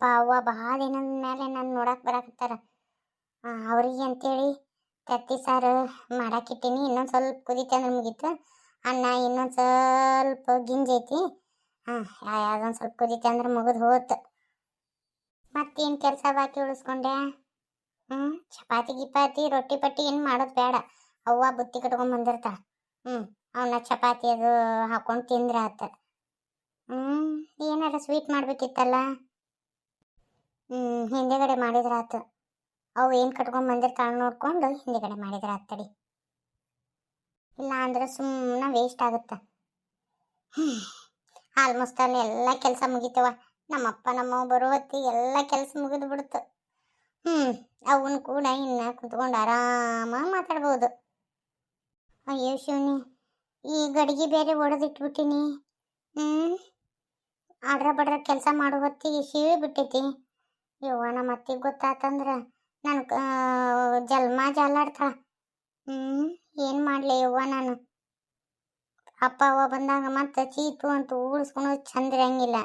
ಅಪ್ಪ, ಅವ್ವ ಭಾಳ ದಿನದ ಮೇಲೆ ನಾನು ನೋಡಕ್ಕೆ ಬರಾಕತ್ತಾರ. ಅವ್ರಿಗೆ ಅಂತೇಳಿ ತತ್ತಿ ಸಾರು ಮಾಡಾಕಿಟ್ಟಿನಿ ಇನ್ನೊಂದು ಸ್ವಲ್ಪ ಕುದೀತಿ ಅಂದ್ರೆ ಮುಗೀತು. ಅನ್ನ ಇನ್ನೊಂದು ಸ್ವಲ್ಪ ಗಿಂಜೈತಿ ಹಾಂ ಯಾವುದೊಂದು ಸ್ವಲ್ಪ ಕುದೀತಿ ಅಂದ್ರೆ ಮುಗಿದು ಹೋತು. ಮತ್ತೇನು ಕೆಲಸ ಬಾಕಿ ಉಳಿಸ್ಕೊಂಡೆ? ಹ್ಞೂ ಚಪಾತಿ, ಗಿಪಾತಿ, ರೊಟ್ಟಿ, ಪಟ್ಟಿ ಏನು ಮಾಡೋದು ಬೇಡ ಅವ್ವ ಬುತ್ತಿ ಕಟ್ಕೊಂಡು ಬಂದಿರ್ತಾಳೆ ಹ್ಞೂ ಅವನ್ನ ಚಪಾತಿ ಅದು ಹಾಕೊಂಡು ತಿಂದ್ರೆ ಆತ ಹ್ಞೂ ಏನಾರ ಸ್ವೀಟ್ ಮಾಡ್ಬೇಕಿತ್ತಲ್ಲ? ಹಿಂದೆಗಡೆ ಮಾಡಿದ್ರೆ ಆತು ಅವು ಏನು ಕಟ್ಕೊಂಡು ಬಂದಿರ್ತಾಳೆ ನೋಡ್ಕೊಂಡು ಹಿಂದೆಗಡೆ ಮಾಡಿದ್ರೆ ಆತ್ ತಡಿ. ಇಲ್ಲ ಅಂದ್ರೆ ಸುಮ್ಮನೆ ವೇಸ್ಟ್ ಆಗುತ್ತೆ. ಆಲ್ಮೋಸ್ಟ್ ಅಲ್ಲಿ ಎಲ್ಲ ಕೆಲಸ ಮುಗಿತವ ನಮ್ಮಪ್ಪ ನಮ್ಮ ಹೊತ್ತಿಗೆ ಎಲ್ಲ ಕೆಲಸ ಮುಗಿದು ಬಿಡ್ತು. ಹ್ಞೂ ಅವನ್ ಕೂಡ ಇನ್ನ ಕುತ್ಕೊಂಡು ಆರಾಮಾಗಿ ಮಾತಾಡ್ಬೋದು. ಅಯ್ಯೋ ಶಿವನಿ, ಈ ಗಡಿಗೆ ಬೇರೆ ಒಡೆದಿಟ್ಬಿಟ್ಟಿನಿ. ಹ್ಞೂ ಆಡ್ರ ಬಡ್ರ ಕೆಲಸ ಮಾಡೋ ಹೊತ್ತಿಗೆ ಶಿವಿ ಬಿಟ್ಟೈತಿ. ಯವ್ವ, ನಮ್ಮ ಅತ್ತಿಗೆ ಗೊತ್ತಾತಂದ್ರೆ ನಾನು ಜಲ್ಮ ಜಾಲಾಡ್ತಾಳ ಹ್ಞೂ ಏನು ಮಾಡಲಿ ಯವ್ವ ನಾನು? ಅಪ್ಪ, ಅವ್ವ ಬಂದಾಗ ಮತ್ತೆ ಚೀತು ಅಂತ ಉಳಿಸ್ಕೊಳೋದು ಚಂದ ಇರಂಗಿಲ್ಲ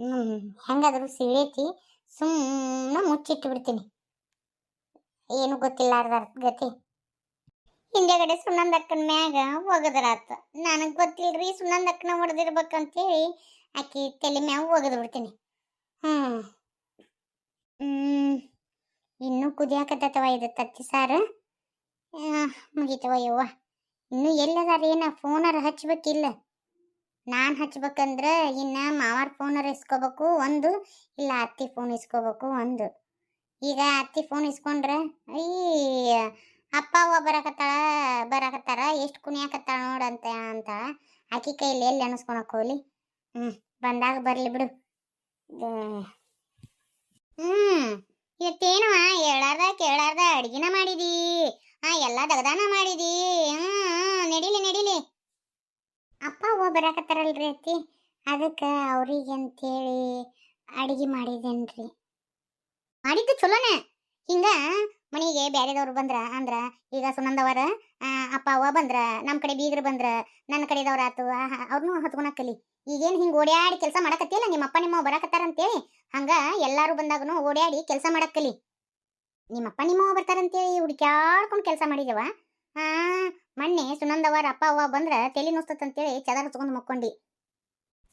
ಹ್ಞೂ ಹೆಂಗಾದ್ರೂ ಸಿಳೇತಿ ಸುಮ್ಮನೆ ಮುಚ್ಚಿಟ್ಟು ಬಿಡ್ತೀನಿ. ಏನು ಗೊತ್ತಿಲ್ಲ ಗತಿ. ಹಿಂದೆಗಡೆ ಸುಣ್ಣಂದಕ್ಕನ ಮ್ಯಾಗ ಒಗದ್ರಾತ. ನನಗೆ ಗೊತ್ತಿಲ್ರಿ ಸುಣ್ಣಂದಕ್ಕನ ಹೊಡೆದಿರ್ಬೇಕಂತೇಳಿ ಆಕಿ ತಲೆ ಮ್ಯಾಗ ಒಗದು ಬಿಡ್ತೀನಿ ಹ್ಞೂ ಹ್ಞೂ ಇನ್ನೂ ಕುದಿಯಾಕತ್ತವ ಇದು ತತ್ತಿ ಸಾರು. ಮುಗಿತವ ಯುವ ಇನ್ನೂ ಎಲ್ಲದಾರ ಏನ ಫೋನರ ಹಚ್ಬೇಕಿಲ್ಲ. ನಾನು ಹಚ್ಬೇಕಂದ್ರೆ ಇನ್ನು ಮಾವಾರ ಫೋನರ ಇಸ್ಕೋಬೇಕು ಒಂದು, ಇಲ್ಲ ಅತ್ತಿ ಫೋನ್ ಇಸ್ಕೋಬೇಕು ಒಂದು. ಈಗ ಅತ್ತಿ ಫೋನ್ ಇಸ್ಕೊಂಡ್ರೆ, ಈ ಅಪ್ಪ ಅವ್ವ ಬರಕತ್ತಾಳ, ಬರಕತ್ತಾರ, ಎಷ್ಟು ಕುಣಿಯಾಕತ್ತಾಳ ನೋಡಂತ ಅಂತ ಆಕಿ ಕೈಲಿ ಎಲ್ಲಿ ಅನಿಸ್ಕೊಳಕ್ ಹೋಗ್ಲಿ. ಹ್ಞೂ ಬಂದಾಗ ಬರಲಿ ಬಿಡು. ಹ್ಞೂ ಇವತ್ತೇನು ಹೇಳಾರ್ದ, ಕೇಳಾರ್ದ, ಅಡ್ಗಿನ ಮಾಡಿದಿ. ಆ, ಎಲ್ಲ ದಗದಾನ ಮಾಡಿದಿ. ಹ್ಮ್ ನಡಿಲಿ ನಡಿಲಿ. ಅಪ್ಪ ಅವ್ವ ಬರಾಕತ್ತಾರಲ್ರಿ ಅತ್ತಿ. ಅದಕ್ಕೆ ಅವ್ರಿಗೆ ಅಂತೇಳಿ ಅಡಿಗೆ ಮಾಡಿದೇನ್ರಿ. ಮಾಡಿದ್ದು ಚಲೋನೆ. ಹಿಂಗ ಮನೆಗೆ ಬೇರೆದವ್ರು ಬಂದ್ರ, ಅಂದ್ರ ಈಗ ಸುನಂದವರ ಅಪ್ಪ ಅವ್ವ ಬಂದ್ರ ನಮ್ಮ ಕಡೆ ಬೀಗರು ಬಂದ್ರ ನನ್ನ ಕಡೆದವ್ರ ಆತು ಅವ್ರನ್ನೂ ಹತ್ಕೊಳಕ್ ಕಲಿ ಈಗೇನು ಹಿಂಗೆ ಓಡಾಡಿ ಕೆಲಸ ಮಾಡಕತ್ತಿಲ್ಲ ನಿಮ್ಮಪ್ಪ ನಿಮ್ಮ ಬರಾಕತ್ತಾರ ಅಂತೇಳಿ ಹಂಗ ಎಲ್ಲಾರು ಬಂದಾಗನು ಓಡಾಡಿ ಕೆಲಸ ಮಾಡಕ್ಕಲಿ. ನಿಮ್ಮಪ್ಪ ನಿಮ್ಮವ್ವ ಬರ್ತಾರಂತೇಳಿ ಹುಡುಕ್ಯಾಡ್ಕೊಂಡು ಕೆಲಸ ಮಾಡಿದವ. ಹಾ, ಮೊನ್ನೆ ಸುನಂದವರ ಅಪ್ಪ ಅವ್ವ ಬಂದ್ರ ತಲೆ ನುಸ್ತಂತೇಳಿ ಚದರ ತಗೊಂಡು ಮಕ್ಕೊಂಡಿ.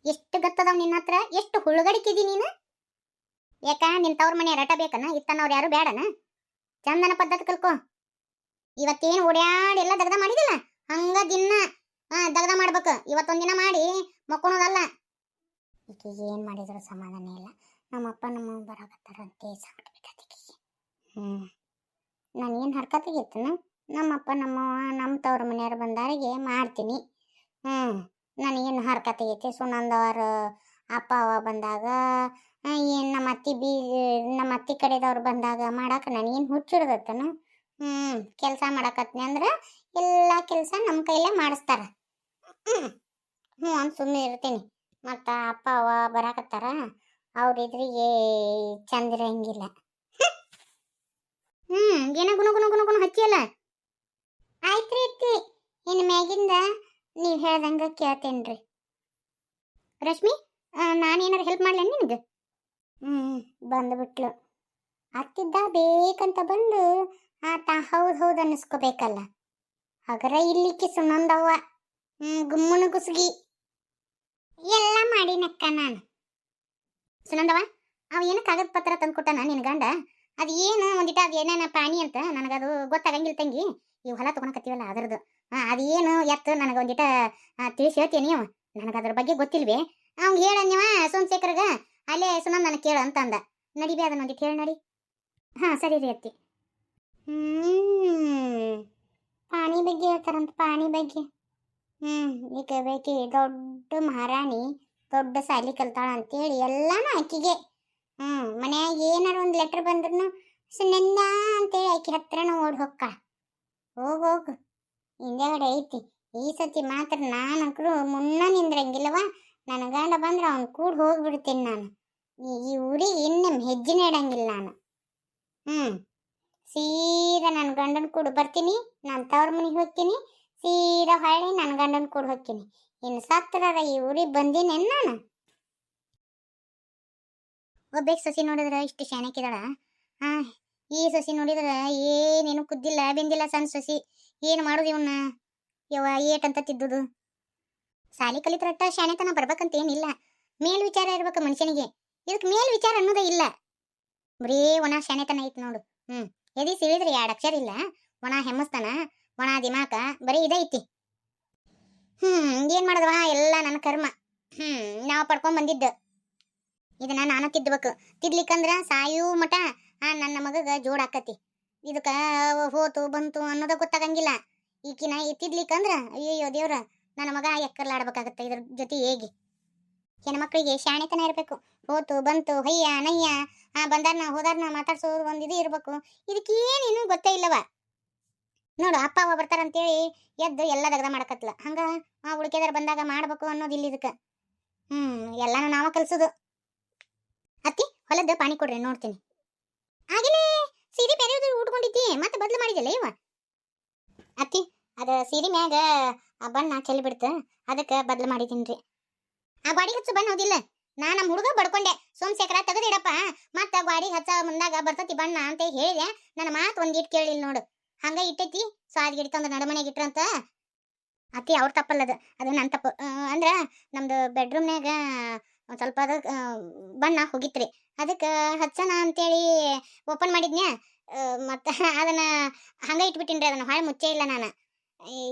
ಎಷ್ಟು ಗತ್ತದವ್ ನಿನ್ನ ಹತ್ರ? ಎಷ್ಟು ಹುಳುಗಡಿಕಿದಿ ನೀನು? ಯಾಕ, ನಿನ್ ತವ್ರ ಮನೆ ರಟ ಬೇಕನ? ಇತ್ತನವ್ರು ಯಾರು ಬೇಡನ ಚಂದನ ಪದ್ಧತಿ ಕಲ್ಕೋ. ಇವತ್ತೇನು ಓಡಾಡಿ ಎಲ್ಲ ದಗದ ಮಾಡಿದಿಲ್ಲ? ಹಂಗ ದಿನ ದಗದ ಮಾಡ್ಬೇಕು. ಇವತ್ತೊಂದಿನ ಮಾಡಿ ಮಕ್ಕೊಳೋದಲ್ಲ. ಈಗ ಏನು ಮಾಡಿದ್ರು ಸಮಾಧಾನ ಇಲ್ಲ. ನಮ್ಮಪ್ಪ ನಮ್ಮ ಬರಾಕತ್ತಾರಂತೆ ಸಾಕು ಬಿಟ್ಟೈತಿ ಹ್ಞೂ ನಾನು ಏನು ಹರ್ಕತ್ತಿಗಿತ್ತನ ನಮ್ಮಪ್ಪ, ನಮ್ಮವ್ವ ನಮ್ಮ ತವ್ರ ಮನೆಯವ್ರು ಬಂದಾರಿಗೆ ಮಾಡ್ತೀನಿ. ಹ್ಞೂ ನನಗೇನು ಹರ್ಕತ್ತಿಗೈತಿ ಸುನಂದವ್ರ ಅಪ್ಪ ಅವ ಬಂದಾಗ ಏನು ನಮ್ಮ ಅತ್ತಿ ಬೀ, ನಮ್ಮ ಅತ್ತಿ ಕಡೆದವ್ರು ಬಂದಾಗ ಮಾಡಕ್ಕೆ ನನಗೇನು ಹುಚ್ಚಿಡ್ದತ್ತನ ಹ್ಞೂ ಕೆಲಸ ಮಾಡಕತ್ನಿ ಅಂದ್ರೆ ಎಲ್ಲ ಕೆಲಸ ನಮ್ಮ ಕೈಲೇ ಮಾಡಿಸ್ತಾರೆ. ಹ್ಞೂ ಹ್ಞೂ ಅಂತ ಸುಮ್ಮನೆ ಇರ್ತೀನಿ. ಮತ್ತು ಅಪ್ಪ ಅವ ಬರಾಕತ್ತಾರ. ಅವ್ರ ಇದ್ರಿಗೆ ಚಂದ ಇರಂಗಿಲ್ಲ. ಹ್ಞೂ, ಏನ ಗುಣ ಗುಣ ಗುಣ ಗುಣ ಹಚ್ಚಿಯಲ್ಲ? ಆಯ್ತು ರೀ ಇತ್ತಿ ಇನ್ನು ಮ್ಯಾಗಿಂದ ನೀವು ಹೇಳ್ದಂಗೆ ಕೇಳ್ತೇನೆ ರೀ ರಶ್ಮಿ ನಾನೇನಾರು ಹೆಲ್ಪ್ ಮಾಡ್ಲೇನು ನಿನಗೆ? ಹ್ಞೂ, ಬಂದುಬಿಟ್ಲು. ಅತ್ತಿದ್ದ ಬೇಕಂತ ಬಂದು ಆತ ಹೌದು ಹೌದು ಅನ್ನಿಸ್ಕೋಬೇಕಲ್ಲ. ಹಗರ ಇಲ್ಲಿಕ್ಕೆ ಸುನಂದವ್ವ ಹ್ಞೂ, ಗುಮ್ಮನ ಕುಸುಗಿ ಎಲ್ಲ ಮಾಡಿನಕ್ಕ ನಾನು. ಸುನಂದವ ಅವ ಏನು ಕಾಗದ ಪತ್ರ ತಂದ್ಕೊಟ್ಟಾನ ನಿನ್ನ ಗಂಡ? ಅದು ಏನು ಒಂದಿಟ ಅದು ಏನೇನ ಪ್ರಾಣಿ ಅಂತ ನನಗದು ಗೊತ್ತಾಗಂಗಿಲ್ಲ ತಂಗಿ. ಈ ಹೊಲ ತೊಗೊಳಕತ್ತೀವಲ್ಲ ಅದರದ್ದು. ಅದು ಏನು ಎತ್ತು ನನಗೆ ಒಂದಿಟ ತಿಳಿಸಿ ಹೇಳ್ತೀನಿ ಅವ ನನಗೆ ಅದ್ರ ಬಗ್ಗೆ ಗೊತ್ತಿಲ್ವೇ? ಅವ್ನು ಹೇಳನ್ಯವ ಸೋಮಶೇಖರ್ಗ? ಅಲ್ಲೇ ಸುನಂದ ನನಗೆ ಕೇಳು ಅಂತ ಅಂದ. ನಡಿಬೇ ಅದನ್ನ ಒಂದಿಟ್ಟು ಹೇಳಿ ನಡಿ. ಹಾಂ, ಸರಿ ರೀ ಅತ್ತಿ. ಹ್ಞೂ ಪಾಣಿ ಬಗ್ಗೆ ಹೇಳ್ತಾರಂತ ಪಾಣಿ ಬಗ್ಗೆ. ಹ್ಞೂ ಈಗ ಬೇಕಿ ದೊಡ್ಡ ಮಹಾರಾಣಿ, ದೊಡ್ಡ ಸಾಲಿ ಕಲ್ತಾಳ ಅಂತೇಳಿ ಎಲ್ಲಾನು ಆಕಿಗೆ. ಹ್ಞೂ ಮನ್ಯಾಗ ಏನಾರ ಒಂದು ಲೆಟ್ರ್ ಬಂದ್ರು ಸುನಂದ ಅಂತೇಳಿ ಆಕೆ ಹತ್ರನ ಓಡಿ ಹೋಗ್ಕ ಹೋಗಿ, ಹೋಗು. ಹಿಂದೆಗಡೆ ಐತಿ. ಈ ಸತಿ ಮಾತ್ರ ನಾನಂಕರು ಮುನ್ನ ನಿಂದ್ರಂಗಿಲ್ಲವ ನನ್ನ ಗಂಡ ಬಂದ್ರೆ ಅವ್ನು ಕೂಡ ಹೋಗ್ಬಿಡ್ತೀನಿ ನಾನು. ಈ- ಊರಿಗೆ ಇನ್ನು ಹೆಜ್ಜೆ ಇಡಂಗಿಲ್ಲ ನಾನು. ಹ್ಞೂ ಸೀದಾ ನನ್ನ ಗಂಡನ ಕೂಡ ಬರ್ತೀನಿ, ನಾನು ತವ್ರ ಮನೆಗೆ ಹೋಗ್ತೀನಿ. ಸೀದಾ ಹೊಳ್ಳಿ ನನ್ನ ಗಂಡನ ಕೂಡ ಹೋಗ್ತೀನಿ ಇನ್ನು ಸತ್ರರ ಈ ಊರಿಗೆ ಬಂದಿನೇನು ನಾನು? ಒಬ್ಬೇಕ್ ಸೊಸಿ ನೋಡಿದ್ರೆ ಇಷ್ಟು ಶಾಣಕ್ಕಿದಾಳ ಹಾ ಈ ಸೊಸಿ ನೋಡಿದ್ರೆ ಏನೇನು ಕುದ್ದಿಲ್ಲ, ಬೆಂದಿಲ್ಲ ಸಣ್ಣ ಸೊಸಿ. ಏನು ಮಾಡುದು ಇವನ್ನ ಯವ್ವ ಏಟಂತ ತಿದ್ದುದು. ಸಾಲಿ ಕಲಿತ್ರಟ್ಟ ಶಾಣೆತನ ಬರ್ಬೇಕಂತ ಏನಿಲ್ಲ ಮೇಲ್ ವಿಚಾರ ಇರ್ಬೇಕು ಮನುಷ್ಯನಿಗೆ. ಇದಕ್ಕೆ ಮೇಲ್ ವಿಚಾರ ಅನ್ನೋದೇ ಇಲ್ಲ. ಬರೀ ಒಣ ಶಾಣೆತನ ಐತೆ ನೋಡು. ಹ್ಮ್, ಎದಿ ಸಿಳಿದ್ರೆ ಎರಡು ಅಕ್ಷರ ಇಲ್ಲ. ಒಣ ಹೆಮ್ಮಸ್ತನ. ಒಣ ದಿಮಾಕ ಬರೀ ಇದೈತಿ ಹ್ಮ್ ಏನ್ ಮಾಡದವ? ಎಲ್ಲ ನನ್ನ ಕರ್ಮ. ಹ್ಮ್, ನಾವ್ ಪಡ್ಕೊಂಡ್ ಬಂದಿದ್ದು. ಇದನ್ನ ನಾನು ತಿದ್ಬೇಕು. ತಿದ್ಲಿಕ್ಕಂದ್ರ ಸಾಯೂ ಮಠ, ಆ ನನ್ನ ಮಗಗ ಜೋಡ್ ಹಾಕತಿ ಇದಕ್ಕ ಹೋತು, ಬಂತು ಅನ್ನೋದ ಗೊತ್ತಾಗಂಗಿಲ್ಲ. ಈಕಿನ ತಿದ್ಲಿಕ್ಕಂದ್ರ, ಅಯ್ಯಯ್ಯೋ ದೇವ್ರ, ನನ್ನ ಮಗ ಎಕ್ಕರ್ಲಾಡ್ಬೇಕಾಗತ್ತೆ ಇದ್ರ ಜೊತೆ ಹೇಗೆ? ಮಕ್ಕಳಿಗೆ ಶಾಣೆತನ ಇರಬೇಕು. ಹೋತು, ಬಂತು, ಹಯ್ಯ, ನಯ್ಯ, ಆ ಬಂದಾರ್ನ, ಹೋದಾರ್ನ ಮಾತಾಡ್ಸೋದು ಒಂದು ಇದು ಇರ್ಬೇಕು. ಇದಕ್ಕೇನೇನು ಗೊತ್ತೇ ಇಲ್ಲವ. ನೋಡು ಅಪ್ಪ, ಅವ್ವ ಬರ್ತಾರಂತೇಳಿ ಎದ್ದು ಎಲ್ಲ ದಗದ ಮಾಡಕತ್ಲ. ಹಂಗ ಆ ಉಳಿಕೆದಾರ ಬಂದಾಗ ಮಾಡ್ಬೇಕು ಅನ್ನೋದು ಇಲ್ಲಿ ಇದಕ್ಕೆ. ಹ್ಮ್, ಎಲ್ಲಾನು ನಾವ ಕಲ್ಸುದು. ಅತ್ತಿ ಹೊಲದ ಪಾನಿ ಕೊಡ್ರಿ, ನೋಡ್ತೀನಿ. ಆಗಲೇ, ಸೀರೆ ಬೇರೆ ಉಟ್ಕೊಂಡಿದ್ದಿ, ಮತ್ತೆ ಬದ್ಲು ಮಾಡಿದಲ್ಲ ಇವ? ಅತ್ತಿ, ಅದ ಸೀರೆ ಮ್ಯಾಗ ಆ ಬಣ್ಣ ಚೆಲ್ಲಿ ಬಿಡ್ತ, ಅದಕ್ಕ ಬದ್ಲು ರೀ ಆ ಗಾಡಿ ಹಚ್ಚು ಬಣ್ಣ ಹೌದಿಲ್ಲ? ನಾ ನಮ್ಮ ಹುಡುಗ ಬಡ್ಕೊಂಡೆ ಸೋಮಶೇಖರ ತೆಗೆದಿಡಪ್ಪ, ಮತ್ತ ಗಾಡಿ ಹಚ್ಚ ಮುಂದಾಗ ಬರ್ತತಿ ಬಣ್ಣ ಅಂತ ಹೇಳಿದೆ ನನ್ನ ಮಾತು ಒಂದಿಟ್ ಕೇಳಿಲ್ಲ ನೋಡು. ಹಂಗ ಇಟ್ಟೈತಿ? ಸ್ವಾದ್ ಗಿಡಿತಂದ ನಡಮನೆಗೆ ಇಟ್ರಂತ? ಅತಿ ಅವ್ರ ತಪ್ಪಲ್ಲದ. ಅದು ನನ್ನ ತಪ್ಪು. ಅಂದ್ರೆ ನಮ್ದು ಬೆಡ್ರೂಮ್ನ್ಯಾಗ ಒಂದ್ ಸ್ವಲ್ಪ ಅದ ಬಣ್ಣ ಹೋಗಿತ್ರಿ. ಅದಕ್ಕೆ ಹಚ್ಚನ ಅಂತೇಳಿ ಓಪನ್ ಮಾಡಿದ್ನ್ಯಾ? ಮತ್ತೆ ಅದನ್ನ ಹಂಗ ಇಟ್ಬಿಟ್ಟಿನ್ರಿ ಅದನ್ನ. ಭಾಳ ಮುಚ್ಚೇ ಇಲ್ಲ ನಾನು.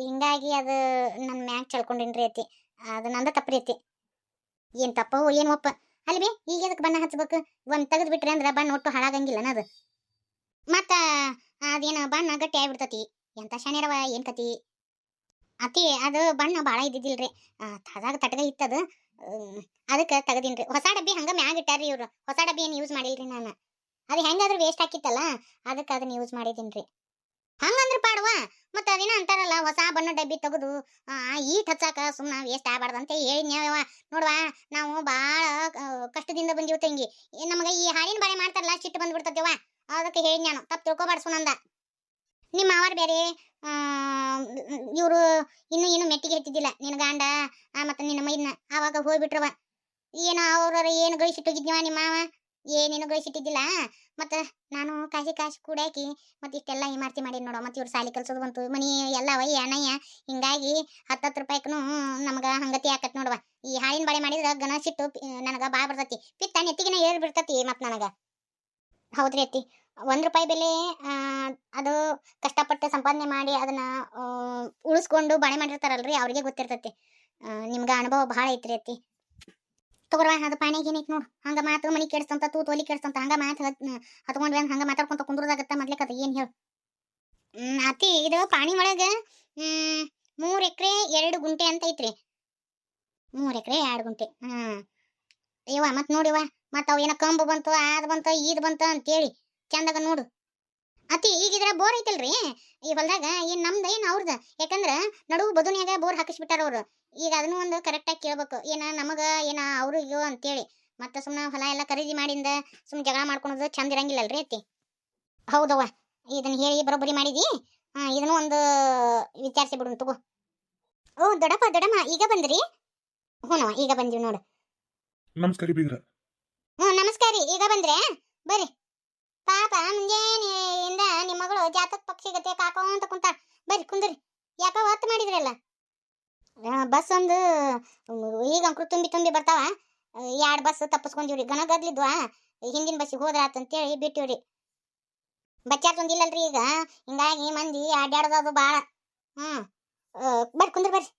ಹಿಂಗಾಗಿ ಅದು ನನ್ನ ಮ್ಯಾಗ ಚಲ್ಕೊಂಡಿನ್ರಿ ಐತಿ ಅದು ನಂದ ತಪ್ಪ್ರಿ ಐತಿ ಏನು ತಪ್ಪೋ, ಏನು ಒಪ್ಪ? ಅಲ್ವೇ ಈಗ ಅದಕ್ಕೆ ಬಣ್ಣ ಹಚ್ಬೇಕು? ಒಂದ್ ತೆಗೆದ್ ಬಿಟ್ರಿ ಅಂದ್ರೆ ಬಣ್ಣ ಒಟ್ಟು ಹಾಳಾಗಂಗಿಲ್ಲ ಅದು. ಮತ್ತ ಅದೇನ ಬಣ್ಣ ಗಟ್ಟಿ ಆಗ್ಬಿಡ್ತತಿ. ಎಂತ ಶಾಣ್ಯರವ ಏನ್ ಕತಿ? ಅತಿ, ಅದು ಬಣ್ಣ ಭಾಳ ಇದ್ದಿದ್ದಿಲ್ರಿ. ತಾಜಾಗ ತಟಗ ಇತ್ತದು. ಅದಕ್ಕೆ ತೆಗದಿನ್ರಿ. ಹೊಸ ಡಬ್ಬಿ ಹಂಗ ಮ್ಯಾಗ ಇಟ್ಟಾರ್ರಿ ಇವ್ರು. ಹೊಸ ಡಬ್ಬಿ ಏನು ಯೂಸ್ ಮಾಡಿಲ್ರಿ ನಾನು. ಅದು ಹೆಂಗಾದ್ರೂ ವೇಸ್ಟ್ ಹಾಕಿತ್ತಲ್ಲ, ಅದಕ್ಕೆ ಅದನ್ನ ಯೂಸ್ ಮಾಡಿದ್ದೀನಿ ಹಂಗಂದ್ರೆ ಪಾಡುವ, ಮತ್ತ ಅದೇನ ಅಂತಾರಲ್ಲ, ಹೊಸ ಬಣ್ಣ ಡಬ್ಬಿ ತೆಗೆದು ಈಟ್ ಹಚ್ಚಾಕ ಸುಮ್ಮನೆ ವೇಸ್ಟ್ ಆಗ್ಬಾರ್ದು ಅಂತ ಹೇಳಿ ನೀವ ನೋಡ್ವಾ, ನಾವು ಭಾಳ ಕಷ್ಟದಿಂದ ಬಂದಿವ್ ತಂಗಿ. ನಮಗೆ ಈ ಹಾಲಿನ ಬಾಳೆ ಮಾಡ್ತಾರಲ್ಲ, ಸಿಟ್ಟು ಬಂದ್ಬಿಡ್ತದೇವ. ಅದಕ್ಕೆ ಹೇಳಿ ನಾನು, ತಪ್ಪು ತಿಳ್ಕೊಬಾರ್ದು ಸುನಂದ. ನಿಮ್ಮ ಮಾವಾರ್ ಬೇರೆ ಇವರು ಇನ್ನು ಏನು ಮೆಟ್ಟಿಗೆ ಹೆಚ್ಚಿದ್ದಿಲ್ಲ ನಿನ್ನ ಗಾಂಡ ಮತ್ತು ಮತ್ತೆ ನಿನ್ನ ಮೈನ ಆವಾಗ ಹೋಗ್ಬಿಟ್ರವ. ಏನೋ ಅವ್ರ ಏನು ಗಳಿಸಿಟ್ಟೋಗಿದ್ನವ ನಿಮ್ಮ ಮಾವ? ಏನೇನು ಗಳಿಸಿಟ್ಟಿದ್ದಿಲ್ಲ ಮತ್ತೆ ನಾನು ಕಾಶಿ ಕಾಸಿ ಕೂಡಾಕಿ ಮತ್ತೆ ಇಷ್ಟೆಲ್ಲ ಇಮಾರ್ತಿ ಮಾಡಿ ನೋಡೋ, ಮತ್ತೆ ಇವ್ರು ಸಾಲಿ ಕಲ್ಸೋದು ಬಂತು, ಮನಿ ಎಲ್ಲ ವಯ್ಯ ಅಣ್ಣಯ್ಯ ಹಿಂಗಾಗಿ ಹತ್ತತ್ತು ರೂಪಾಯಿಗೂ ನಮ್ಗೆ ಹಂಗತಿ ಆಕತ್ ನೋಡವ. ಈ ಹಾಲಿನ ಬಾಳೆ ಮಾಡಿದ್ರ ಗನ ಸಿಟ್ಟು ನನಗೆ ಬಾ ಬರ್ತತಿ. ಪಿತ್ತ ನೆತ್ತಿಗಿನ ಏರ್ ಬಿಡ್ತತಿ ಮತ್ ನನಗ. ಹೌದ್ರಿ ಅತ್ತಿ. ಒಂದು ರೂಪಾಯಿ ಬೆಲೆ ಅದು ಕಷ್ಟಪಟ್ಟು ಸಂಪಾದನೆ ಮಾಡಿ ಅದನ್ನ ಉಳಿಸ್ಕೊಂಡು ಬಾಳೆ ಮಾಡಿರ್ತಾರಲ್ರಿ ಅವ್ರಿಗೆ ಗೊತ್ತಿರ್ತೈತಿ. ನಿಮ್ಗೆ ಅನುಭವ ಭಾಳ ಐತ್ರಿ ಅತ್ತಿ. ತಗೋರ್ವ ಅದು ಪಾಣಿಗೆ ಏನೈತಿ ನೋಡು. ಹಂಗ ಮಾತು ಮನಿ ಕೆಡಿಸ್ತಂತ ತೂ ತೋಲಿ ಕೆಡಿಸ್ತಂತ ಹಂಗ ಮಾತು ಹತ್ಕೊಂಡ್ವಿ ಅಂತ ಹಂಗೆ ಮಾತಾಡ್ಕೊಂತ ಕುಂದ್ರದಾಗತ್ತ ಅದು ಏನು ಹೇಳು. ಅತ್ತಿ, ಇದು ಪಾಣಿ ಒಳಗೆ ಮೂರು ಎಕರೆ ಎರಡು ಗುಂಟೆ ಅಂತ ಐತ್ರಿ. ಮೂರು ಎಕರೆ ಎರಡು ಗುಂಟೆ ಹಾಂ ಇವ ಮತ್ ನೋಡಿವ ಮತ್ ಅವ್ ಏನ ಕಂಬು ಬಂತು ಅದ್ ಬಂತು, ಈದ್ ಬಂತು ಅಂತೇಳಿ ಚಂದಾಗ ನೋಡು. ಅತಿ ಈಗ ಇದ್ರ ಬೋರ್ ಐತಲ್ರಿ. ಈ ಹೊಲ್ದಾಗ ಏನ್ ನಮ್ದ ಏನ್ ಅವ್ರದ? ಯಾಕಂದ್ರ ನಡುವು ಬದುನ್ಯಾಗ ಬೋರ್ ಹಾಕಿಸ್ಬಿಟ್ಟಾರ ಅವ್ರು. ಈಗ ಅದನ್ನು ಒಂದು ಕರೆಕ್ಟ್ ಆಗಿ ಕೇಳ್ಬೇಕು. ಏನ ನಮಗ, ಏನ ಅಂತ ಅಂತೇಳಿ. ಮತ್ತೆ ಸುಮ್ಮನೆ ಹೊಲ ಎಲ್ಲ ಖರೀದಿ ಮಾಡಿಂದ ಸುಮ್ ಜಗಳ ಮಾಡ್ಕೊಳೋದು ಚಂದ ಇರಂಗಿಲ್ಲಲ್ರಿ ಅತ್ತಿ ಹೌದವ್ವ. ಇದನ್ನ ಹೇಳಿ ಬರೋಬ್ಬರಿ ಮಾಡಿದಿ? ಹಾ, ಇದನ್ನು ಒಂದು ವಿಚಾರಿಸಿ ಬಿಡು ತಗೋ. ಓ ದೊಡಪ್ಪ ದೊಡಮ್ಮ ಈಗ ಬಂದ್ರಿ? ಹ್ಞೂ ಈಗ ಬಂದೀವಿ ನೋಡು. ನಮಸ್ಕಾರ ಬೀಗ್ರ. ಈಗ ಬಂದ್ರೆ? ಬರ್ರಿ. ಪಾಪ ಮುಂಜಾನೆಯಿಂದ ನಿಮ್ಮ ಮಗಳು ಜಾತಕ ಪಕ್ಷಿ ಗತೆ ಕಾಕೊಂತ ಕುಂತಾಳ ಬರ್ರಿ ಕುಂದ್ರಿ. ಯಾಕ ಹೊತ್ತು ಮಾಡಿದ್ರಲ್ಲ? ಬಸ್ ಒಂದು, ಈಗ ಅಂಕರು ತುಂಬಿ ತುಂಬಿ ಬರ್ತಾವ. ಎರಡು ಬಸ್ ತಪ್ಪಿಸ್ಕೊಂಡಿವ್ರಿ ಗನ ಗದ್ಲಿದ್ವಾ? ಹಿಂದಿನ ಬಸ್ಸಿಗೆ ಹೋದ್ರ ಅಂತೇಳಿ ಬಿಟ್ಟಿವ್ರಿ. ಬಚ್ಚಾರ್ ತಂದಿಲ್ಲಲ್ರಿ ಈಗ. ಹಿಂಗಾಗಿ ಮಂದಿ ಅಡ್ಡಾಡೋದು ಭಾಳ ಹ್ಞೂ ಬರ್ರಿ ಕುಂದ್ರಿ ಬರ್ರಿ.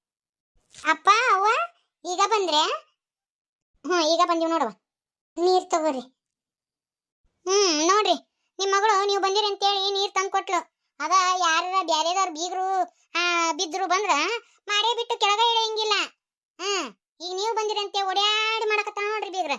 ಅಪ್ಪ, ಅವ್ವ, ಈಗ ಬಂದ್ರೆ? ಹ್ಞೂ ಈಗ ಬಂದೀವಿ ನೋಡವ ನೀರು ತಗೋರಿ. ಹ್ಮ್, ನೋಡ್ರಿ. ನಿಮ್ಮ ಮಗಳು ನೀವು ಬಂದಿರಿ ಅಂತೇಳಿ ನೀರ್ ತಂದು ಕೊಟ್ಲು. ಅದ ಯಾರ ಬ್ಯಾರೆದವ್ರ ಬೀಗರು ಬಿದ್ರು ಬಂದ್ರ ಮಾಡೇ ಬಿಟ್ಟು ಕೆಳಗ ಇಳಿಯಂಗಿಲ್ಲ. ಹ್ಮ್, ಈಗ ನೀವು ಬಂದಿರಿ ಅಂತ ಓಡ್ಯಾಡಿ ಮಾಡಕತ್ತ ನೋಡ್ರಿ ಬೀಗ್ರ.